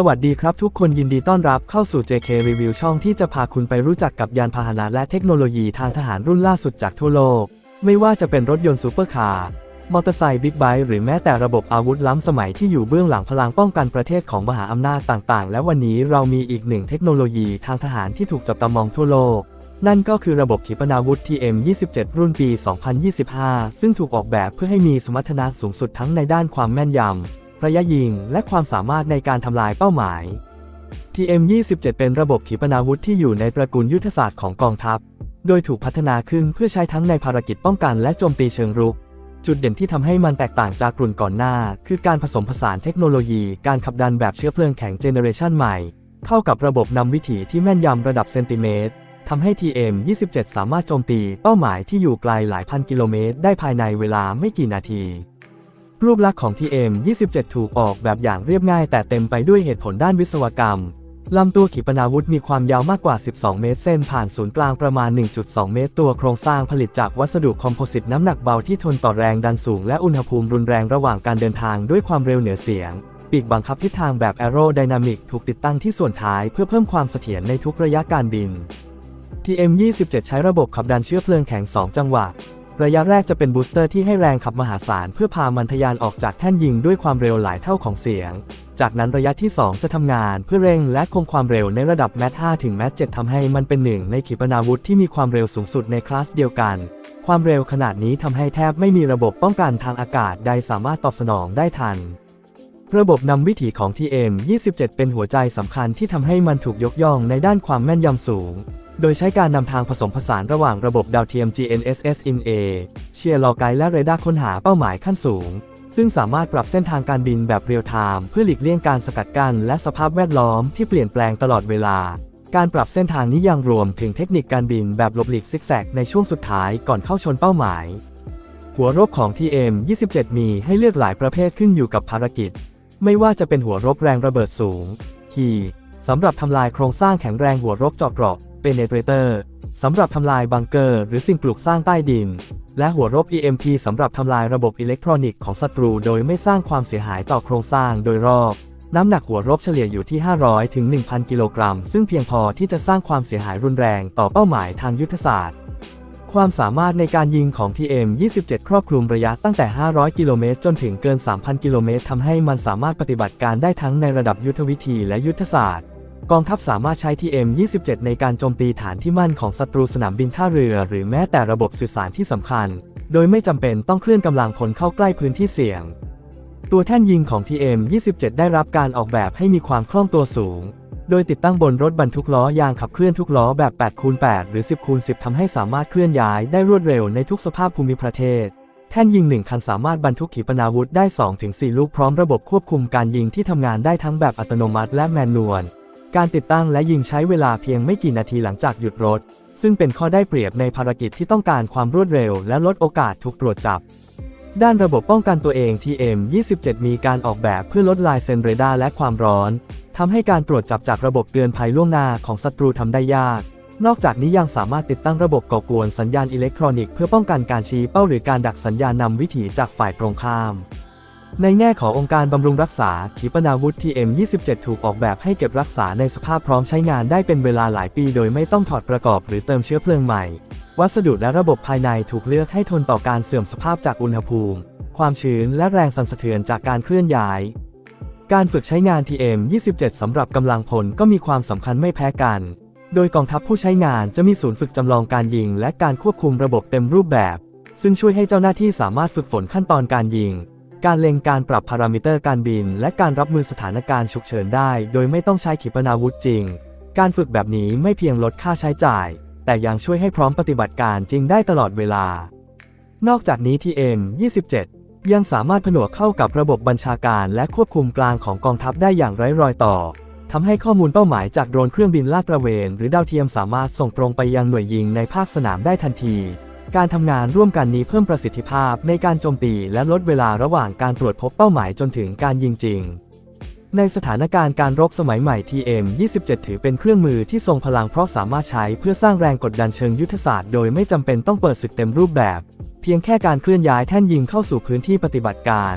สวัสดีครับทุกคนยินดีต้อนรับเข้าสู่ JK Review ช่องที่จะพาคุณไปรู้จักกับยานพาหนะและเทคโนโลยีทางทหารรุ่นล่าสุดจากทั่วโลก ไม่ว่าจะเป็นรถยนต์ซูเปอร์คาร์ มอเตอร์ไซค์บิ๊กไบค์หรือแม้แต่ระบบอาวุธล้ำสมัยที่อยู่เบื้องหลังพลังป้องกันประเทศของมหาอำนาจต่างๆ และวันนี้เรามีอีกหนึ่งเทคโนโลยีทางทหารที่ถูกจับตามองทั่วโลก นั่นก็คือระบบขีปนาวุธ TM27 รุ่นปี 2025 ซึ่งถูกออกแบบเพื่อให้มีสมรรถนะสูงสุดทั้งในด้านความแม่นยำ ระยะยิง และความสามารถในการทำลายเป้าหมาย TM27 เป็นระบบขีปนาวุธที่อยู่ในตระกูลยุทธศาสตร์ของกองทัพ โดยถูกพัฒนาขึ้นเพื่อใช้ทั้งในภารกิจป้องกันและโจมตีเชิงรุก จุดเด่นที่ทำให้มันแตกต่างจากกลุ่นก่อนหน้า คือการผสมผสานเทคโนโลยีการขับดันแบบเชื้อเพลิงแข็งเจเนอเรชันใหม่ เข้ากับระบบนำวิถีที่แม่นยำระดับเซนติเมตรทำให้ TM27 สามารถโจมตีเป้าหมายที่อยู่ไกลหลายพันกิโลเมตรได้ภายในเวลาไม่กี่นาที รูปลักษณ์ของ TM27 ถูกออกแบบอย่างเรียบง่าย แต่เต็มไปด้วยเหตุผลด้านวิศวกรรม ลำตัวขีปนาวุธมีความยาวมากกว่า 12 เมตร เส้นผ่านศูนย์กลางประมาณ 1.2 เมตร ตัวโครงสร้างผลิตจากวัสดุคอมโพสิตน้ำหนักเบาที่ทนต่อแรงดันสูง และอุณหภูมิรุนแรงระหว่างการเดินทางด้วยความเร็วเหนือเสียง ปีกบังคับทิศทางแบบแอโรไดนามิกถูกติดตั้งที่ส่วนท้ายเพื่อเพิ่มความเสถียรในทุกระยะการบิน TM27 ใช้ระบบขับดันเชื้อเพลิงแข็ง 2 จังหวะ ระยะแรกจะเป็นบูสเตอร์ที่ให้แรงขับมหาศาลเพื่อพามันทะยานออกจากแท่นยิงด้วยความเร็วหลายเท่าของเสียง จากนั้นระยะที่ 2 จะทำงานเพื่อเร่งและคงความเร็วในระดับแมท5ถึงแมท7ทำให้มันเป็นหนึ่งในขีปนาวุธที่มีความเร็วสูงสุดในคลาสเดียวกัน ความเร็วขนาดนี้ทำให้แทบไม่มีระบบป้องกันทางอากาศใดสามารถตอบสนองได้ทันระบบนำวิถีของ TM27 เป็นหัวใจสำคัญที่ทำให้มันถูกยกย่องในด้านความแม่นยำสูง โดยใช้การนำทางผสมผสานระหว่างระบบดาวเทียม GNSS-IN-A เชียร์ลอไกด์และเรดาร์ค้นหาเป้าหมายขั้นสูง ซึ่งสามารถปรับเส้นทางการบินแบบเรียลไทม์เพื่อหลีกเลี่ยงการสกัดกั้นและสภาพแวดล้อมที่เปลี่ยนแปลงตลอดเวลา การปรับเส้นทางนี้ยังรวมถึงเทคนิคการบินแบบหลบหลีกซิกแซกในช่วงสุดท้ายก่อนเข้าชนเป้าหมาย หัวรบของ TM27 มีให้เลือกหลายประเภทขึ้นอยู่กับภารกิจ ไม่ว่าจะเป็นหัวรบแรงระเบิดสูงฮี สำหรับทำลายโครงสร้างแข็งแรงหัวรบจาะเกราะเป็นเนเตรเตอร์สำหรับทำลายบังเกอร์ หรือสิ่งปลูกสร้างใต้ดิน และหัวรบ EMP สำหรับทำลายระบบอิเล็กทรอนิกส์ของศัตรูโดยไม่สร้างความเสียหายต่อโครงสร้างโดยรอบ น้ำหนักหัวรบเฉลี่ยอยู่ที่ 500 ถึง 1,000 กิโลกรัม ซึ่งเพียงพอที่จะสร้างความเสียหายรุนแรงต่อเป้าหมายทางยุทธศาสตร์ ความสามารถในการยิงของ TM27 ครอบคลุมระยะตั้งแต่ 500 กิโลเมตรจนถึงเกิน 3,000 กิโลเมตรทำให้มันสามารถปฏิบัติการได้ทั้งในระดับยุทธวิธีและยุทธศาสตร์ กองทัพสามารถใช้ TM27 ในการโจมตีฐานที่มั่นของศัตรูสนามบินท่าเรือ หรือแม้แต่ระบบสื่อสารที่สำคัญ โดยไม่จำเป็นต้องเคลื่อนกำลังพลเข้าใกล้พื้นที่เสี่ยง ตัวแท่นยิงของ TM27 ได้รับการออกแบบให้มีความคล่องตัวสูง โดยติดตั้งบนรถบรรทุกล้อยางขับเคลื่อนทุกล้อแบบ8คูณ8หรือ 10คูณ10 ทำให้สามารถเคลื่อนย้ายได้รวดเร็วในทุกสภาพภูมิประเทศ แท่นยิงหนึ่งคันสามารถบรรทุกขีปนาวุธได้ 2-4 ลูกพร้อมระบบควบคุมการยิงที่ทำงานได้ทั้งแบบอัตโนมัติและแมนนวล การติดตั้งและยิงใช้เวลาเพียงไม่กี่นาทีหลังจากหยุดรถ ซึ่งเป็นข้อได้เปรียบในภารกิจที่ต้องการความรวดเร็วและลดโอกาสถูกตรวจจับ ด้านระบบป้องกันตัวเอง TM27 มีการออกแบบเพื่อลดลายเซนเรดาร์และความร้อน ทำให้การตรวจจับจากระบบเตือนภัยล่วงหน้าของศัตรูทำได้ยาก นอกจากนี้ยังสามารถติดตั้งระบบก่อกวนสัญญาณอิเล็กทรอนิกส์เพื่อป้องกันการชี้เป้าหรือการดักสัญญาณนำวิถีจากฝ่ายตรงข้าม ในแง่ขององค์การบำรุงรักษาขีปนาวุธ TM27 ถูกออกแบบให้เก็บรักษาในสภาพพร้อมใช้งานได้เป็นเวลาหลายปี โดยไม่ต้องถอดประกอบหรือเติมเชื้อเพลิงใหม่ วัสดุและระบบภายในถูกเลือกให้ทนต่อการเสื่อมสภาพจากอุณหภูมิ ความชื้นและแรงสั่นสะเทือนจากการเคลื่อนย้าย การฝึกใช้งาน TM27 สำหรับกำลังพลก็มีความสำคัญไม่แพ้กัน โดยกองทัพผู้ใช้งานจะมีศูนย์ฝึกจำลองการยิง และการควบคุมระบบเต็มรูปแบบ ซึ่งช่วยให้เจ้าหน้าที่สามารถฝึกฝนขั้นตอนการยิง การเล็งการปรับพารามิเตอร์การบิน และการรับมือสถานการณ์ฉุกเฉินได้ โดยไม่ต้องใช้ขีปนาวุธจริง การฝึกแบบนี้ไม่เพียงลดค่าใช้จ่าย แต่ยังช่วยให้พร้อมปฏิบัติการจริงได้ตลอดเวลา นอกจากนี้ TM27 ยังสามารถผนวกเข้ากับระบบบัญชาการและควบคุมกลางของกองทัพได้อย่างไร้รอยต่อทำให้ข้อมูลเป้าหมายจากโดรนเครื่องบินลาดตระเวน หรือดาวเทียมสามารถส่งตรงไปยังหน่วยยิงในภาคสนามได้ทันที การทำงานร่วมกันนี้เพิ่มประสิทธิภาพในการโจมตีและลดเวลาระหว่างการตรวจพบเป้าหมายจนถึงการยิงจริง ในสถานการณ์การรบสมัยใหม่ TM27 ถือเป็นเครื่องมือที่ทรงพลังเพราะสามารถใช้เพื่อสร้างแรงกดดันเชิงยุทธศาสตร์โดยไม่จำเป็นต้องเปิดศึกเต็มรูปแบบ เพียงแค่การเคลื่อนย้ายแท่นยิงเข้าสู่พื้นที่ปฏิบัติการ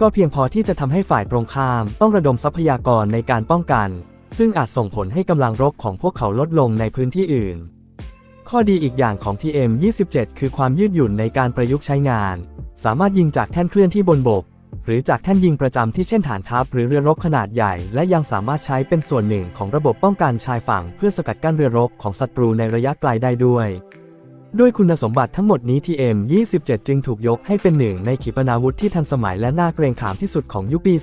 ก็เพียงพอที่จะทำให้ฝ่ายตรงข้ามต้องระดมทรัพยากรในการป้องกัน ซึ่งอาจส่งผลให้กำลังรบของพวกเขาลดลงในพื้นที่อื่น ข้อดีอีกอย่างของ TM27 คือความยืดหยุ่นในการประยุกต์ใช้งาน สามารถยิงจากแท่นเคลื่อนที่บนบก หรือจากแท่นยิงประจำที่เช่นฐานทัพหรือเรือรบขนาดใหญ่ และยังสามารถใช้เป็นส่วนหนึ่งของระบบป้องกันชายฝั่ง เพื่อสกัดกั้นเรือรบของศัตรูในระยะไกลได้ด้วย ด้วยคุณสมบัติทั้งหมดนี้ TM27 จึงถูกยกให้เป็นหนึ่งในขีปนาวุธที่ทันสมัยและน่าเกรงขามที่สุดของยุคปี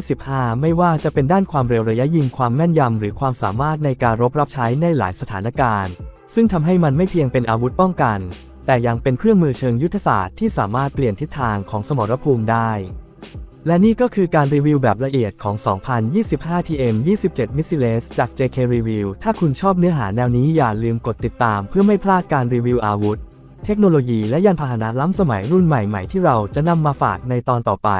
2025 ไม่ว่าจะเป็นด้านความเร็วระยะยิงความแม่นยำหรือความสามารถในการรบรับใช้ในหลายสถานการณ์ ซึ่งทำให้มันไม่เพียงเป็นอาวุธป้องกัน แต่ยังเป็นเครื่องมือเชิงยุทธศาสตร์ที่สามารถเปลี่ยนทิศทางของสมรภูมิได้ และนี่ก็คือการรีวิวแบบละเอียดของ 2025 TM 27 Missiles จาก JK Review ถ้าคุณชอบเนื้อหาแนวนี้อย่าลืมกดติดตามเพื่อไม่พลาดการรีวิวอาวุธ เทคโนโลยีและยานพาหนะล้ำสมัยรุ่นใหม่ ๆ ที่เราจะนำมาฝากในตอนต่อไป